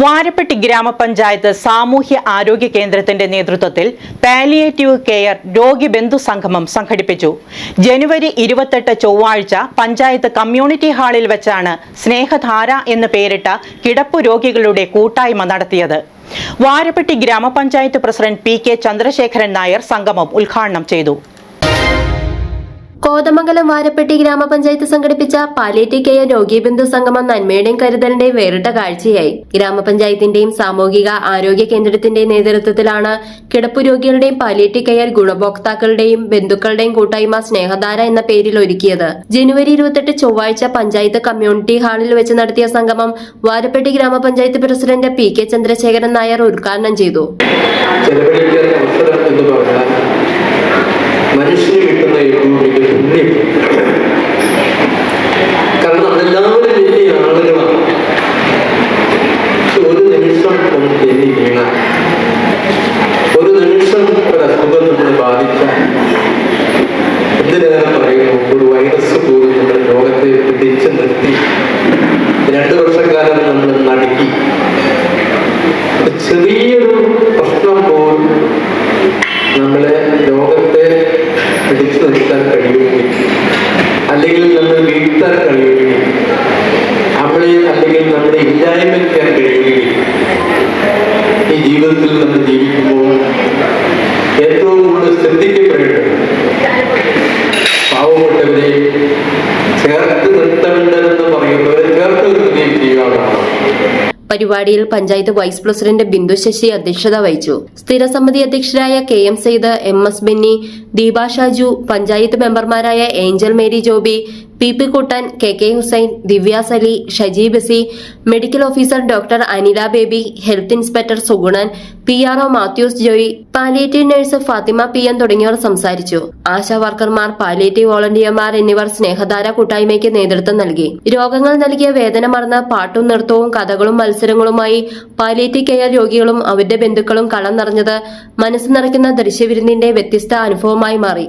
വാരപ്പെട്ടി ഗ്രാമപഞ്ചായത്ത് സാമൂഹ്യ ആരോഗ്യ കേന്ദ്രത്തിന്റെ നേതൃത്വത്തിൽ പാലിയേറ്റീവ് കെയർ രോഗി ബന്ധു സംഗമം സംഘടിപ്പിച്ചു. ജനുവരി ഇരുപത്തെട്ട് ചൊവ്വാഴ്ച പഞ്ചായത്ത് കമ്മ്യൂണിറ്റി ഹാളിൽ വെച്ചാണ് സ്നേഹധാര എന്ന് പേരിട്ട കിടപ്പു രോഗികളുടെ കൂട്ടായ്മ നടത്തിയത്. വാരപ്പെട്ടി ഗ്രാമപഞ്ചായത്ത് president P K Chandrasekharan Nair സംഗമം ഉദ്ഘാടനം ചെയ്തു. കോതമംഗലം വാരപ്പെട്ടി ഗ്രാമപഞ്ചായത്ത് സംഘടിപ്പിച്ച പാലിയേറ്റീവ് കെയർ രോഗീബന്ധു സംഗമം നന്മയുടെയും കരുതലിന്റെയും വേറിട്ട കാഴ്ചയായി. ഗ്രാമപഞ്ചായത്തിന്റെയും സാമൂഹിക ആരോഗ്യ കേന്ദ്രത്തിന്റെയും നേതൃത്വത്തിലാണ് കിടപ്പു രോഗികളുടെയും പാലിയേറ്റീവ് കെയർ ഗുണഭോക്താക്കളുടെയും ബന്ധുക്കളുടെയും കൂട്ടായ്മ സ്നേഹധാര എന്ന പേരിൽ ഒരുക്കിയത്. ജനുവരി ഇരുപത്തെട്ട് ചൊവ്വാഴ്ച പഞ്ചായത്ത് കമ്മ്യൂണിറ്റി ഹാളിൽ വെച്ച് നടത്തിയ സംഗമം വാരപ്പെട്ടി ഗ്രാമപഞ്ചായത്ത് president P K Chandrasekharan Nair ഉദ്ഘാടനം ചെയ്തു. ആളുകളാണ് ഒരു നിമിഷം വീണ ഒരു നിമിഷം ഒരു അസുഖം നമ്മളെ ബാധിച്ചാൽ. എന്തിനേറെ പറയുന്നു? ഒരു വൈറസ് പോലും നമ്മുടെ ലോകത്തെ പിടിച്ചു വർഷക്കാലം നമ്മൾ ഈ ജീവിതത്തിൽ നമ്മൾ ജീവിക്കുമ്പോൾ ഏറ്റവും കൂടുതൽ ശ്രദ്ധിക്കപ്പെടേണ്ടത് പാവപ്പെട്ടവരെ ചേർത്ത് നിർത്തേണ്ടതെന്ന് പറയുന്നവരെ ചേർത്ത് നിർത്തുകയും ചെയ്യുകയാണ് പരിപാടിയിൽ പഞ്ചായത്ത് വൈസ് പ്രസിഡന്റ് ബിന്ദു ശശി അധ്യക്ഷത വഹിച്ചു. സ്ഥിരസമിതി അധ്യക്ഷരായ K M Sayed M S Benny Deepa Shaju panchayat മെമ്പർമാരായ Angel Mary Joby P P Kuttan K K Hussain Divyasali Shaji Basi medical officer doctor Anila Baby health inspector Sugunan P R O Mathews Joy palliative nurse Fathima P N തുടങ്ങിയവർ സംസാരിച്ചു. ASHA വർക്കർമാർ palliative വോളണ്ടിയർമാർ എന്നിവർ സ്നേഹധാര കൂട്ടായ്മയ്ക്ക് നേതൃത്വം നൽകി. രോഗങ്ങൾ നൽകിയ വേദന മറന്ന് പാട്ടും നൃത്തവും കഥകളും മത്സരങ്ങളുമായി പാലിയേറ്റീവ് കെയർ രോഗികളും അവരുടെ ബന്ധുക്കളും കളം നിറഞ്ഞത് മനസ്സ് നിറയ്ക്കുന്ന ദൃശ്യവിരുന്നിന്റെ വ്യത്യസ്ത അനുഭവമായി മാറി.